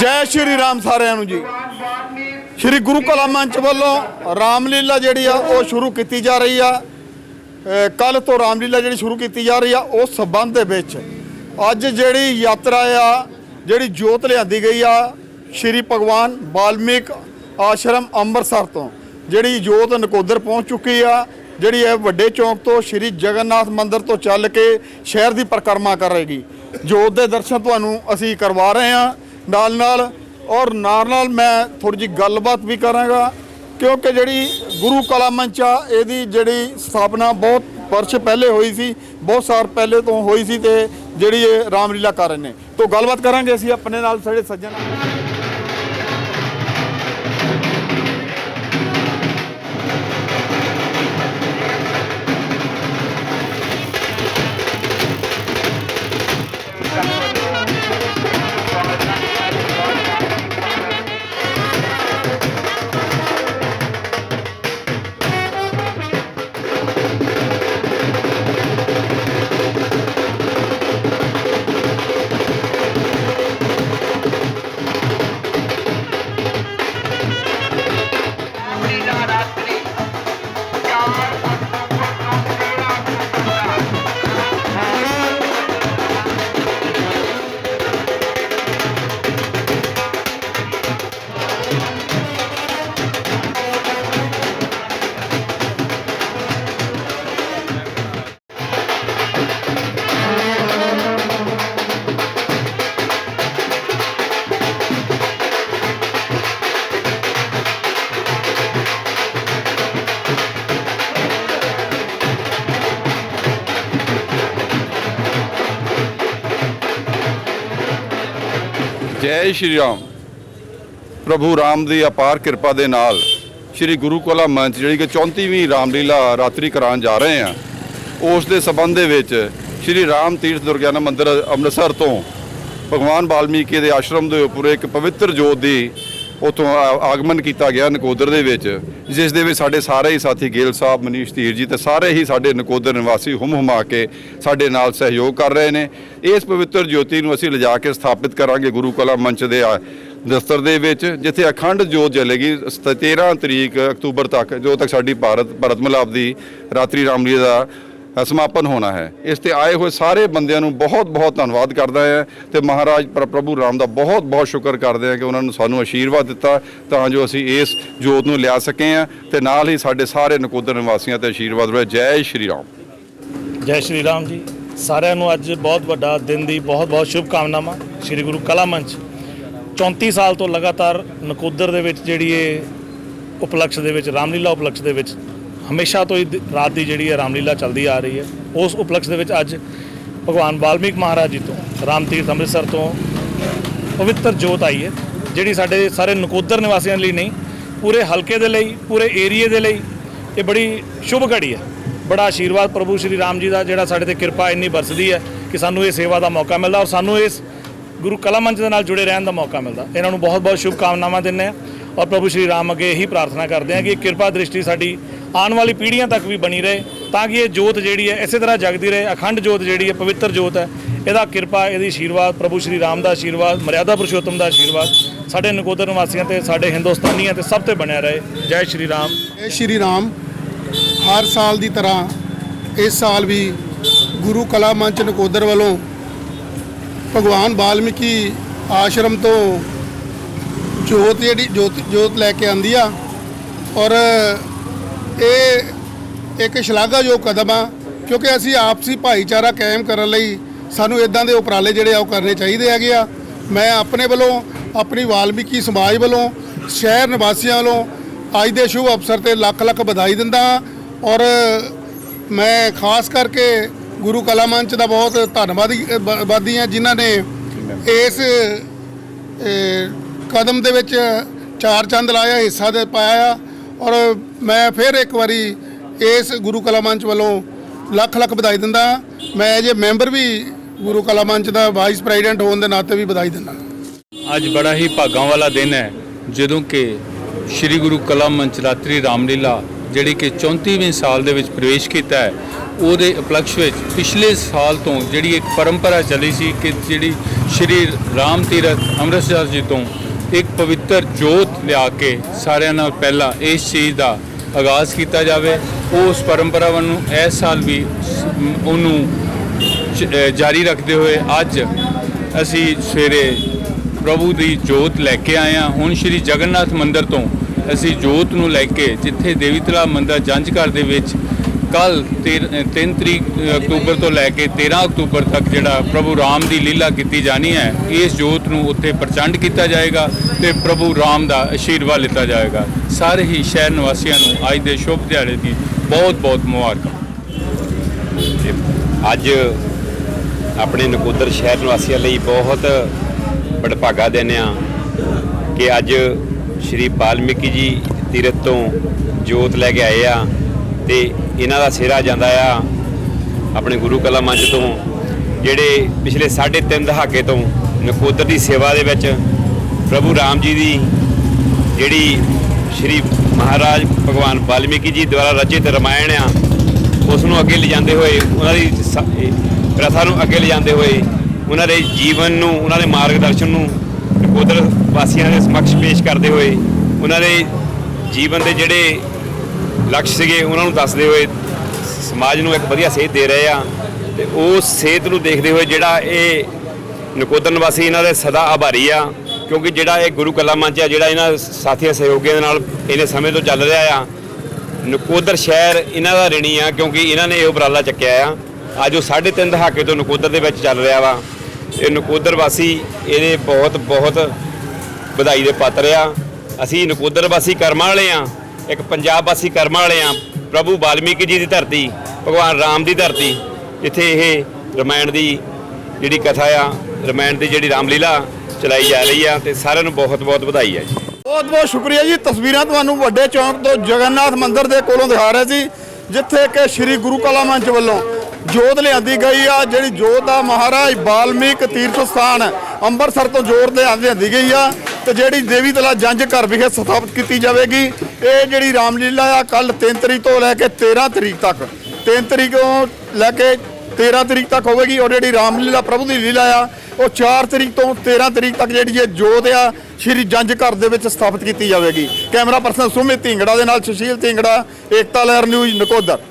ਜੈ ਸ਼੍ਰੀ ਰਾਮ ਸਾਰਿਆਂ ਨੂੰ ਜੀ। ਸ਼੍ਰੀ ਗੁਰੂ ਕਲਾ ਮੰਚ ਵੱਲੋਂ ਰਾਮਲੀਲਾ ਜਿਹੜੀ ਆ, ਉਹ ਸ਼ੁਰੂ ਕੀਤੀ ਜਾ ਰਹੀ ਆ। ਕੱਲ ਤੋਂ ਰਾਮਲੀਲਾ ਜਿਹੜੀ ਸ਼ੁਰੂ ਕੀਤੀ ਜਾ ਰਹੀ ਆ ਉਸ ਸਬੰਧ ਦੇ ਵਿੱਚ ਅੱਜ ਜਿਹੜੀ ਯਾਤਰਾ ਆ, ਜਿਹੜੀ ਜੋਤ ਲਿਆਂਦੀ ਗਈ ਆ, ਸ਼੍ਰੀ ਭਗਵਾਨ ਵਾਲਮੀਕ ਆਸ਼ਰਮ ਅੰਮ੍ਰਿਤਸਰ ਤੋਂ, ਜਿਹੜੀ ਜੋਤ ਨਕੋਦਰ ਪਹੁੰਚ ਚੁੱਕੀ ਆ, ਜਿਹੜੀ ਇਹ ਵੱਡੇ ਚੌਂਕ ਤੋਂ ਸ਼੍ਰੀ ਜਗਨਨਾਥ ਮੰਦਿਰ ਤੋਂ ਚੱਲ ਕੇ ਸ਼ਹਿਰ ਦੀ ਪਰਿਕਰਮਾ ਕਰੇਗੀ। ਜੋਤ ਦੇ ਦਰਸ਼ਨ ਤੁਹਾਨੂੰ ਅਸੀਂ ਕਰਵਾ ਰਹੇ ਹਾਂ ਨਾਲ ਨਾਲ ਔਰ ਨਾਲ ਨਾਲ ਮੈਂ ਥੋੜੀ ਜਿਹੀ ਗੱਲਬਾਤ ਵੀ ਕਰਾਂਗਾ, ਕਿਉਂਕਿ ਜਿਹੜੀ ਗੁਰੂ ਕਲਾ ਮੰਚ ਆ, ਇਹਦੀ ਜਿਹੜੀ ਸਥਾਪਨਾ ਬਹੁਤ ਵਰਸ਼ ਪਹਿਲੇ ਹੋਈ ਸੀ, ਬਹੁਤ ਸਾਲ ਪਹਿਲੇ ਤੋਂ ਹੋਈ ਸੀ ਤੇ ਜਿਹੜੀ ਇਹ ਰਾਮਲੀਲਾ ਕਰ ਰਹੇ ਨੇ। ਤੋਂ ਗੱਲਬਾਤ ਕਰਾਂਗੇ ਅਸੀਂ ਆਪਣੇ ਨਾਲ, ਸਾਡੇ ਸੱਜਣ। ਜੈ ਸ਼੍ਰੀ ਰਾਮ। ਪ੍ਰਭੂ ਰਾਮ ਦੀ ਅਪਾਰ ਕਿਰਪਾ ਦੇ ਨਾਲ ਸ਼੍ਰੀ ਗੁਰੂ ਕੋਲਾ ਮੰਚ, ਜਿਹੜੀ ਕਿ 34ਵੀਂ ਰਾਮਲੀਲਾ ਰਾਤਰੀ ਕਰਾਉਣ ਜਾ ਰਹੇ ਆ ਉਸ ਦੇ ਸਬੰਧ ਦੇ ਵਿੱਚ ਸ਼੍ਰੀ ਰਾਮ ਤੀਰਥ ਦੁਰਗਿਆਨਾ ਮੰਦਿਰ ਅੰਮ੍ਰਿਤਸਰ ਤੋਂ ਭਗਵਾਨ ਵਾਲਮੀਕੀ ਦੇ ਆਸ਼ਰਮ ਦੇ ਉੱਪਰ ਇੱਕ ਪਵਿੱਤਰ ਜੋਤ ਦੀ ਉਤੋਂ ਆਗਮਨ ਕੀਤਾ ਗਿਆ ਨਕੋਦਰ ਦੇ ਵਿੱਚ, ਜਿਸ ਦੇ ਵਿੱਚ ਸਾਡੇ ਸਾਰੇ ਹੀ ਸਾਥੀ ਗੇਲ ਸਾਹਿਬ, ਮਨੀਸ਼ ਧੀਰ ਜੀ ਤੇ ਸਾਰੇ ਹੀ ਸਾਡੇ ਨਕੋਦਰ ਨਿਵਾਸੀ ਹੁਮ ਹੁਮਾ ਕੇ ਸਾਡੇ ਨਾਲ ਸਹਿਯੋਗ ਕਰ ਰਹੇ ਨੇ। ਇਸ ਪਵਿੱਤਰ ਜੋਤੀ ਨੂੰ ਅਸੀਂ ਲਿਜਾ ਕੇ ਸਥਾਪਿਤ ਕਰਾਂਗੇ ਗੁਰੂ ਕਲਾ ਮੰਚ ਦੇ ਆ- ਦਫ਼ਤਰ ਦੇ ਵਿੱਚ, ਜਿੱਥੇ ਅਖੰਡ ਜੋਤ ਜਲੇਗੀ ਸਤ- 13 ਤਰੀਕ ਅਕਤੂਬਰ ਤੱਕ, ਜੋ ਤੱਕ ਸਾਡੀ ਭਾਰਤ ਭਰਤ ਮਿਲਾਪ ਦੀ ਰਾਤਰੀ ਰਾਮਲੀ ਦਾ ਸਮਾਪਨ ਹੋਣਾ ਹੈ। ਇਸ ਤੇ ਆਏ ਹੋਏ ਸਾਰੇ ਬੰਦਿਆਂ ਨੂੰ ਬਹੁਤ ਬਹੁਤ ਧੰਨਵਾਦ ਕਰਦਾ ਹੈ ਤੇ ਮਹਾਰਾਜ ਪ੍ਰਭੂ ਰਾਮ ਦਾ ਬਹੁਤ ਬਹੁਤ ਸ਼ੁਕਰ ਕਰਦੇ ਹਾਂ ਕਿ ਉਹਨਾਂ ਨੂੰ ਸਾਨੂੰ ਆਸ਼ੀਰਵਾਦ ਦਿੱਤਾ ਤਾਂ ਜੋ ਅਸੀਂ ਇਸ ਜੋਤ ਨੂੰ ਲਿਆ ਸਕੇ ਹਾਂ ਤੇ ਨਾਲ ਹੀ ਸਾਡੇ ਸਾਰੇ ਨਕੋਦਰ ਨਿਵਾਸੀਆਂ ਤੇ ਆਸ਼ੀਰਵਾਦ ਰਹੇ ਜੈ ਸ਼੍ਰੀ ਰਾਮ। ਜੈ ਸ਼੍ਰੀ ਰਾਮ ਜੀ। ਸਾਰਿਆਂ ਨੂੰ ਅੱਜ ਬਹੁਤ ਵੱਡਾ ਦਿਨ ਦੀ ਬਹੁਤ ਬਹੁਤ ਸ਼ੁਭ ਕਾਮਨਾਵਾਂ ਸ਼੍ਰੀ ਗੁਰੂ ਕਲਾ ਮੰਚ। 34 ਸਾਲ ਤੋਂ ਲਗਾਤਾਰ ਨਕੋਦਰ ਦੇ ਵਿੱਚ ਜਿਹੜੀ ਇਹ ਉਪਲਕਸ਼ ਦੇ ਵਿੱਚ, ਰਾਮਲੀਲਾ ਉਪਲਕਸ਼ ਦੇ ਵਿੱਚ ਹਮੇਸ਼ਾ ਤੋਂ ਹੀ ਰਾਤ ਦੀ ਜਿਹੜੀ ਹੈ ਰਾਮਲੀਲਾ ਚੱਲਦੀ ਆ ਰਹੀ ਹੈ। ਉਸ ਉਪਲਕਸ਼ ਦੇ ਵਿੱਚ ਅੱਜ ਭਗਵਾਨ ਵਾਲਮੀਕ ਮਹਾਰਾਜ ਜੀ ਤੋਂ, ਰਾਮ ਤੀਰਥ ਅੰਮ੍ਰਿਤਸਰ ਤੋਂ ਪਵਿੱਤਰ ਜੋਤ ਆਈ ਹੈ, ਜਿਹੜੀ ਸਾਡੇ ਸਾਰੇ ਨਕੋਦਰ ਨਿਵਾਸੀਆਂ ਲਈ ਨਹੀਂ, ਪੂਰੇ ਹਲਕੇ ਦੇ ਲਈ, ਪੂਰੇ ਏਰੀਏ ਦੇ ਲਈ ਇਹ ਬੜੀ ਸ਼ੁਭ ਘੜੀ ਹੈ। ਬੜਾ ਆਸ਼ੀਰਵਾਦ ਪ੍ਰਭੂ ਸ਼੍ਰੀ ਰਾਮ ਜੀ ਦਾ ਜਿਹੜਾ ਸਾਡੇ ਤੇ ਕਿਰਪਾ ਇੰਨੀ ਵਰਸਦੀ ਹੈ ਕਿ ਸਾਨੂੰ ਇਹ ਸੇਵਾ ਦਾ ਮੌਕਾ ਮਿਲਦਾ ਔਰ ਸਾਨੂੰ ਇਸ ਗੁਰੂ ਕਲਾ ਮੰਚ ਦੇ ਨਾਲ ਜੁੜੇ ਰਹਿਣ ਦਾ ਮੌਕਾ ਮਿਲਦਾ। ਇਹਨਾਂ ਨੂੰ ਬਹੁਤ ਬਹੁਤ ਸ਼ੁਭ ਕਾਮਨਾਵਾਂ ਦਿੰਦੇ ਆ ਔਰ ਪ੍ਰਭੂ ਸ਼੍ਰੀ ਰਾਮ ਅੱਗੇ ਇਹੀ ਪ੍ਰਾਰਥਨਾ ਕਰਦੇ ਆ ਕਿ ਇਹ ਕਿਰਪਾ ਦ੍ਰਿਸ਼ਟੀ ਸਾਡੀ ਆਉਣ ਵਾਲੀ ਪੀੜ੍ਹੀਆਂ ਤੱਕ ਵੀ ਬਣੀ ਰਹੇ, ਤਾਂ ਕਿ ਇਹ ਜੋਤ ਜਿਹੜੀ ਹੈ, ਇਸੇ ਤਰ੍ਹਾਂ ਜਗਦੀ ਰਹੇ, ਅਖੰਡ ਜੋਤ ਜਿਹੜੀ ਹੈ, ਪਵਿੱਤਰ ਜੋਤ ਹੈ, ਇਹਦਾ ਕਿਰਪਾ, ਇਹਦੀ ਆਸ਼ੀਰਵਾਦ ਪ੍ਰਭੂ ਸ਼੍ਰੀ ਰਾਮ ਦਾ ਆਸ਼ੀਰਵਾਦ ਮਰਿਆਦਾ ਪੁਰਸ਼ੋਤਮ ਦਾ ਆਸ਼ੀਰਵਾਦ ਸਾਡੇ ਨਕੋਦਰ ਨਿਵਾਸੀਆਂ ਤੇ, ਸਾਡੇ ਹਿੰਦੁਸਤਾਨੀਆਂ ਤੇ ਸਭ ਤੇ ਬਣਿਆ ਰਹੇ। ਜੈ ਸ਼੍ਰੀ ਰਾਮ। ਜੈ ਸ਼੍ਰੀ ਰਾਮ। ਹਰ ਸਾਲ ਦੀ ਤਰ੍ਹਾਂ ਇਸ ਸਾਲ ਵੀ ਗੁਰੂ ਕਲਾ ਮੰਚ ਨਕੋਦਰ ਵੱਲੋਂ ਭਗਵਾਨ ਵਾਲਮੀਕੀ ਆਸ਼ਰਮ ਤੋਂ ਜੋਤ ਜਿਹੜੀ, ਜੋਤ ਜੋਤ ਲੈ ਕੇ ਆਂਦੀ ਆ ਔਰ ਇਹ ਇੱਕ ਸ਼ਲਾਘਾਯੋਗ ਕਦਮ ਆ, ਕਿਉਂਕਿ ਅਸੀਂ ਆਪਸੀ ਭਾਈਚਾਰਾ ਕਾਇਮ ਕਰਨ ਲਈ ਸਾਨੂੰ ਇਦਾਂ ਦੇ ਉਪਰਾਲੇ ਜਿਹੜੇ ਆ ਉਹ ਕਰਨੇ ਚਾਹੀਦੇ ਹੈਗੇ ਆ। ਮੈਂ ਆਪਣੇ ਵੱਲੋਂ, ਆਪਣੀ ਵਾਲਮੀਕੀ ਸਮਾਜ ਵੱਲੋਂ, ਸ਼ਹਿਰ ਨਿਵਾਸੀਆਂ ਵੱਲੋਂ ਅੱਜ ਦੇ ਸ਼ੁਭ ਅਵਸਰ ਤੇ ਲੱਖ ਲੱਖ ਵਧਾਈ ਦਿੰਦਾ ਹਾਂ ਔਰ ਮੈਂ ਖਾਸ ਕਰਕੇ ਗੁਰੂ ਕਲਾ ਮੰਚ ਦਾ ਬਹੁਤ ਧੰਨਵਾਦੀ ਬ- ਵਾਦੀ ਹਾਂ ਜਿਨ੍ਹਾਂ ਨੇ ਇਸ ਕਦਮ ਦੇ ਵਿੱਚ ਚਾਰ ਚੰਦ ਲਾਇਆ, ਹਿੱਸਾ ਦੇ ਪਾਇਆ ਆ। ਔਰ ਮੈਂ ਫਿਰ ਇੱਕ ਵਾਰੀ ਇਸ ਗੁਰੂ ਕਲਾ ਮੰਚ ਵੱਲੋਂ ਲੱਖ ਲੱਖ ਵਧਾਈ ਦਿੰਦਾ ਹਾਂ। ਮੈਂ ਜੇ ਮੈਂਬਰ ਵੀ ਗੁਰੂ ਕਲਾ ਮੰਚ ਦਾ ਵਾਈਸ ਪ੍ਰੈਜ਼ੀਡੈਂਟ ਹੋਣ ਦੇ ਨਾਤੇ ਵੀ ਵਧਾਈ ਦਿੰਦਾ ਅੱਜ ਬੜਾ ਹੀ ਭਾਗਾਂ ਵਾਲਾ ਦਿਨ ਹੈ, ਜਦੋਂ ਕਿ ਸ੍ਰੀ ਗੁਰੂ ਕਲਾ ਮੰਚ ਰਾਤਰੀ ਰਾਮਲੀਲਾ, ਜਿਹੜੀ ਕਿ 34ਵੇਂ ਸਾਲ ਦੇ ਵਿੱਚ ਪ੍ਰਵੇਸ਼ ਕੀਤਾ ਹੈ, ਉਹਦੇ ਉਪਲਕਸ਼ ਵਿੱਚ ਪਿਛਲੇ ਸਾਲ ਤੋਂ ਜਿਹੜੀ ਇੱਕ ਪਰੰਪਰਾ ਚੱਲੀ ਸੀ ਕਿ ਜਿਹੜੀ ਸ਼੍ਰੀ ਰਾਮ ਤੀਰਥ ਅੰਮ੍ਰਿਤਸਰ ਜੀ ਤੋਂ ਇੱਕ ਪਵਿੱਤਰ ਜੋਤ ਲਿਆ ਕੇ ਸਾਰਿਆਂ ਨਾਲ ਪਹਿਲਾਂ ਇਸ ਚੀਜ਼ ਦਾ ਆਗਾਜ਼ ਕੀਤਾ ਜਾਵੇ। ਉਸ ਪਰੰਪਰਾ ਨੂੰ ਇਸ ਸਾਲ ਵੀ ਉਹਨੂੰ ਜਾਰੀ ਰੱਖਦੇ ਹੋਏ ਅੱਜ ਅਸੀਂ ਸਵੇਰੇ ਪ੍ਰਭੂ ਦੀ ਜੋਤ ਲੈ ਕੇ ਆਏ ਹਾਂ। ਹੁਣ ਸ਼੍ਰੀ ਜਗਨਨਾਥ ਮੰਦਿਰ ਤੋਂ ਅਸੀਂ ਜੋਤ ਨੂੰ ਲੈ ਕੇ ਜਿੱਥੇ ਦੇਵੀ ਤਲਾ ਮੰਦਿਰ ਜੰਝ ਘਰ ਦੇ ਵਿੱਚ ਕੱਲ 3 ਤਰੀਕ ਅਕਤੂਬਰ ਤੋਂ ਲੈ ਕੇ 13 ਅਕਤੂਬਰ ਤੱਕ ਜਿਹੜਾ ਪ੍ਰਭੂ ਰਾਮ ਦੀ ਲੀਲਾ ਕੀਤੀ ਜਾਣੀ ਹੈ, ਇਸ ਜੋਤ ਨੂੰ ਉੱਥੇ ਪ੍ਰਚੰਡ ਕੀਤਾ ਜਾਏਗਾ ਤੇ ਪ੍ਰਭੂ ਰਾਮ ਦਾ ਆਸ਼ੀਰਵਾਦ ਲਿੱਤਾ ਜਾਏਗਾ। ਸਾਰੇ ਹੀ ਸ਼ਹਿਰ ਨਿਵਾਸੀਆਂ ਨੂੰ ਅੱਜ ਦੇ ਸ਼ੁਭ ਦਿਹਾੜੇ ਦੀ ਬਹੁਤ ਬਹੁਤ ਮੁਬਾਰਕਾਂ। ਅੱਜ ਆਪਣੇ ਨਕੋਦਰ ਸ਼ਹਿਰ ਨਿਵਾਸੀਆਂ ਲਈ ਬਹੁਤ ਬੜਭਾਗਾ ਦਿਨ ਆ ਕਿ ਅੱਜ ਸ਼੍ਰੀ ਵਾਲਮੀਕੀ ਜੀ ਤੀਰਥ ਤੋਂ ਜੋਤ ਲੈ ਕੇ ਆਏ ਆ। ਤੇ ਇਹਨਾਂ ਦਾ ਸਿਹਰਾ ਜਾਂਦਾ ਆ ਆਪਣੇ ਗੁਰੂ ਕਲਾ ਮੰਚ ਤੋਂ, ਜਿਹੜੇ ਪਿਛਲੇ 3.5 ਦਹਾਕੇ ਤੋਂ ਨਕੋਦਰ ਦੀ ਸੇਵਾ ਦੇ ਵਿੱਚ ਪ੍ਰਭੂ ਰਾਮ ਜੀ ਦੀ ਜਿਹੜੀ ਸ਼੍ਰੀ ਮਹਾਰਾਜ ਭਗਵਾਨ ਵਾਲਮੀਕੀ ਜੀ ਦੁਆਰਾ ਰਚਿਤ ਰਮਾਇਣ ਆ ਉਸ ਨੂੰ ਅੱਗੇ ਲਿਜਾਂਦੇ ਹੋਏ, ਉਹਨਾਂ ਦੀ ਸ- ਪ੍ਰਥਾ ਨੂੰ ਅੱਗੇ ਲਿਜਾਂਦੇ ਹੋਏ ਉਹਨਾਂ ਦੇ ਜੀਵਨ ਨੂੰ, ਉਹਨਾਂ ਦੇ ਮਾਰਗਦਰਸ਼ਨ ਨੂੰ ਨਕੋਦਰ ਵਾਸੀਆਂ ਦੇ ਸਮਕਸ਼ ਪੇਸ਼ ਕਰਦੇ ਹੋਏ ਉਹਨਾਂ ਦੇ ਜੀਵਨ ਦੇ ਜਿਹੜੇ ਲਕਸ਼ ਸੀਗੇ, ਉਹਨਾਂ ਨੂੰ ਦੱਸਦੇ ਹੋਏ ਸਮਾਜ ਨੂੰ ਇੱਕ ਵਧੀਆ ਸੇਧ ਦੇ ਰਹੇ ਆ ਤੇ ਉਹ ਸੇਧ ਨੂੰ ਦੇਖਦੇ ਹੋਏ ਜਿਹੜਾ ਇਹ ਨਕੋਦਰ ਨਿਵਾਸੀ ਇਹਨਾਂ ਦੇ ਸਦਾ ਆਭਾਰੀ ਆ, ਕਿਉਂਕਿ ਜਿਹੜਾ ਇਹ ਗੁਰੂ ਕਲਾ ਮੰਚ ਆ, ਜਿਹੜਾ ਇਹਨਾਂ ਸਾਥੀਆਂ ਸਹਿਯੋਗੀਆਂ ਦੇ ਨਾਲ ਇਹਨੇ ਸਮੇਂ ਤੋਂ ਚੱਲ ਰਿਹਾ ਆ, ਨਕੋਦਰ ਸ਼ਹਿਰ ਇਹਨਾਂ ਦਾ ਰਿਣੀ ਆ, ਕਿਉਂਕਿ ਇਹਨਾਂ ਨੇ ਇਹ ਉਪਰਾਲਾ ਚੱਕਿਆ ਆ। ਅੱਜ ਉਹ 3.5 ਦਹਾਕੇ ਤੋਂ ਨਕੋਦਰ ਦੇ ਵਿੱਚ ਚੱਲ ਰਿਹਾ ਵਾ। ਇਹ ਨਕੋਦਰ ਵਾਸੀ ਇਹਦੇ ਬਹੁਤ ਬਹੁਤ ਵਧਾਈ ਦੇ ਪਾਤਰ ਆ। ਅਸੀਂ ਨਕੋਦਰ ਵਾਸੀ ਕਰਮਾਂ ਵਾਲੇ ਆ। ਇੱਕ ਪੰਜਾਬ ਵਾਸੀ ਕਰਮਾਂ ਵਾਲੇ ਆ, ਪ੍ਰਭੂ ਵਾਲਮੀਕੀ ਜੀ ਦੀ ਧਰਤੀ, ਭਗਵਾਨ ਰਾਮ ਦੀ ਧਰਤੀ। ਜਿੱਥੇ ਇਹ ਰਮਾਇਣ ਦੀ ਜਿਹੜੀ ਕਥਾ ਆ, ਰਮਾਇਣ ਦੀ ਜਿਹੜੀ ਰਾਮਲੀਲਾ ਚਲਾਈ ਜਾ ਰਹੀ ਆ ਤੇ ਸਾਰਿਆਂ ਨੂੰ ਬਹੁਤ ਬਹੁਤ ਵਧਾਈ ਆ ਜੀ। ਬਹੁਤ ਬਹੁਤ ਸ਼ੁਕਰੀਆ ਜੀ। ਤਸਵੀਰਾਂ ਤੁਹਾਨੂੰ ਵੱਡੇ ਚੌਂਕ ਤੋਂ ਜਗਨਨਾਥ ਮੰਦਿਰ ਦੇ ਕੋਲੋਂ ਦਿਖਾ ਰਹੇ ਸੀ, ਜਿੱਥੇ ਕਿ ਸ੍ਰੀ ਗੁਰੂ ਕਲਾ ਮੰਚ ਵੱਲੋਂ ਜੋਤ ਲਿਆਂਦੀ ਗਈ ਆ, ਜਿਹੜੀ ਜੋਤ ਆ ਮਹਾਰਾਜ ਵਾਲਮੀਕ ਤੀਰਥ ਸਥਾਨ ਅੰਮ੍ਰਿਤਸਰ ਤੋਂ ਜੋਤ ਲਿਆਂਦੀ ਲਿਆਂਦੀ ਗਈ ਆ। ਤੇ ਜਿਹੜੀ ਦੇਵੀ ਤਲਾ ਜੰਜ ਘਰ ਵਿਖੇ ਸਥਾਪਿਤ ਕੀਤੀ ਜਾਵੇਗੀ, ਇਹ ਜਿਹੜੀ ਰਾਮਲੀਲਾ ਆ ਕੱਲ 3 ਤਰੀਕ ਤੋਂ ਲੈ ਕੇ 13 ਤਰੀਕ ਤੱਕ। 3 ਤਰੀਕ ਤੋਂ ਲੈ ਕੇ 13 ਤਰੀਕ ਤੱਕ ਹੋਵੇਗੀ, ਔਰ ਜਿਹੜੀ ਰਾਮਲੀਲਾ ਪ੍ਰਭੂ ਦੀ ਲੀਲਾ ਆ, ਉਹ 4 ਤਰੀਕ ਤੋਂ 13 ਤਰੀਕ ਤੱਕ ਜਿਹੜੀ ਇਹ ਜੋਤ ਆ, ਸ਼੍ਰੀ ਜੰਜ ਘਰ ਦੇ ਵਿੱਚ ਸਥਾਪਿਤ ਕੀਤੀ ਜਾਵੇਗੀ। ਕੈਮਰਾ ਪਰਸਨ ਸੁਮਿਤ ਢਿੰਗੜਾ ਦੇ ਨਾਲ ਸੁਸ਼ੀਲ ਢਿੰਗੜਾ, ਏਕਤਾ ਲਹਿਰ ਨਿਊਜ਼ ਨਕੋਦਰ।